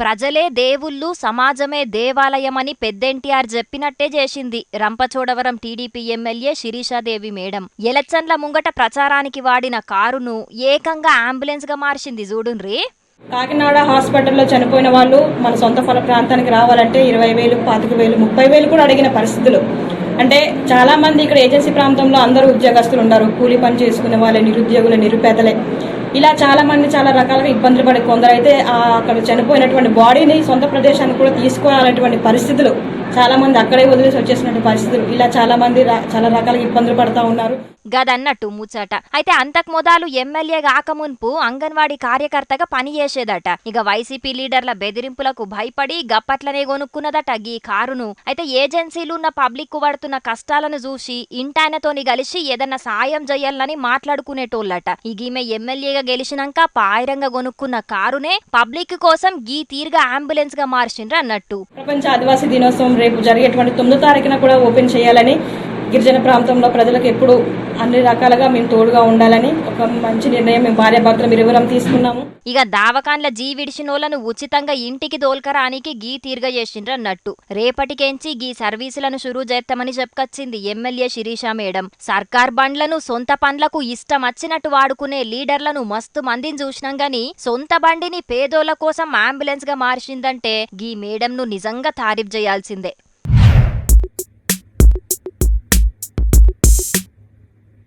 ప్రజలే దేవుళ్ళు సమాజమే దేవాలయమని పెద్దెన్టీఆర్ చెప్పినట్టే చేసింది Rampachodavaram TDP MLA Sirisha Devi madam. ఎలక్షన్ల ముంగట ప్రచారానికి వాడిన కారును ఏకంగా అంబులెన్స్గా మార్చింది చూడుండ్రి. కాకినాడ హాస్పిటల్లో చనిపోయిన వాళ్ళు మన సొంత ఫల ప్రాంతానికి రావాలంటే ఇరవై వేలు పాతిక వేలు ముప్పై వేలు కూడా అడిగిన పరిస్థితులు. అంటే చాలా మంది ఇక్కడ ఏజెన్సీ ప్రాంతంలో అందరూ ఉద్యోగస్తులు ఉన్నారు కూలీ పని చేసుకునే వాళ్ళే నిరుద్యోగులు నిరుపేదలే. ఇలా చాలా మంది చాలా రకాలుగా ఇబ్బందులు పడే కొందరైతే అక్కడ చనిపోయినటువంటి బాడీని సొంత ప్రదేశానికి కూడా తీసుకురానటువంటి పరిస్థితులు చాలా మంది అక్కడే వదిలేసి వచ్చేసినటువంటి పరిస్థితులు. ఇలా చాలా మంది చాలా రకాలుగా ఇబ్బందులు పడతా ఉన్నారు. గదన్నట్టు ముచ్చట. అయితే అంతకు మొదలు ఎమ్మెల్యే కాకమున్పు అంగన్వాడీ కార్యకర్తగా పని చేసేదట. ఇక వైసీపీ లీడర్ల బెదిరింపులకు భయపడి గప్పట్లనే కొనుక్కున్నదట గీ కారును. అయితే ఏజెన్సీలు ఉన్న పబ్లిక్కు పడుతున్న కష్టాలను చూసి ఇంటాయనతోని కలిసి ఏదన్నా సాయం చేయాలని మాట్లాడుకునేటోళ్ళట. ఈ గీమె ఎమ్మెల్యేగా గెలిచినాక పాయిరంగా కొనుక్కున్న కారునే పబ్లిక్ కోసం గీ తీరుగా అంబులెన్స్గా మార్చిండ్రు అన్నట్టు ప్రపంచ ఆదివాసీ దినోత్సవం రేపు జరిగేటువంటి తొమ్మిదో తారీఖున కూడా ఓపెన్ చేయాలని గిరిజన ప్రాంతంలో ప్రజలకు ఎప్పుడు అన్ని రకాలుగా మేము తోడుగా ఉండాలని ఒక మంచి నిర్ణయం మేము భార్యాభర్తలు ఇరువురం తీసుకున్నాము. ఇక దావకాన్ల జీ విడిచినోళ్ళను ఉచితంగా ఇంటికి దోల్కరానికి గీ తీర్గ చేసిండ్రన్నట్టు రేపటికెంచి గీ సర్వీసులను షురూ చేస్తామని చెప్పుకొచ్చింది ఎమ్మెల్యే శిరీష మేడం. సర్కార్ బండ్లను సొంత పండ్లకు ఇష్టం వచ్చినట్టు వాడుకునే లీడర్లను మస్తు మందిని చూసినాం గాని సొంత బండిని పేదోళ్ళ కోసం అంబులెన్స్గా మార్చిందంటే గీ మేడంను నిజంగా తారీఫ్ చేయాల్సిందే.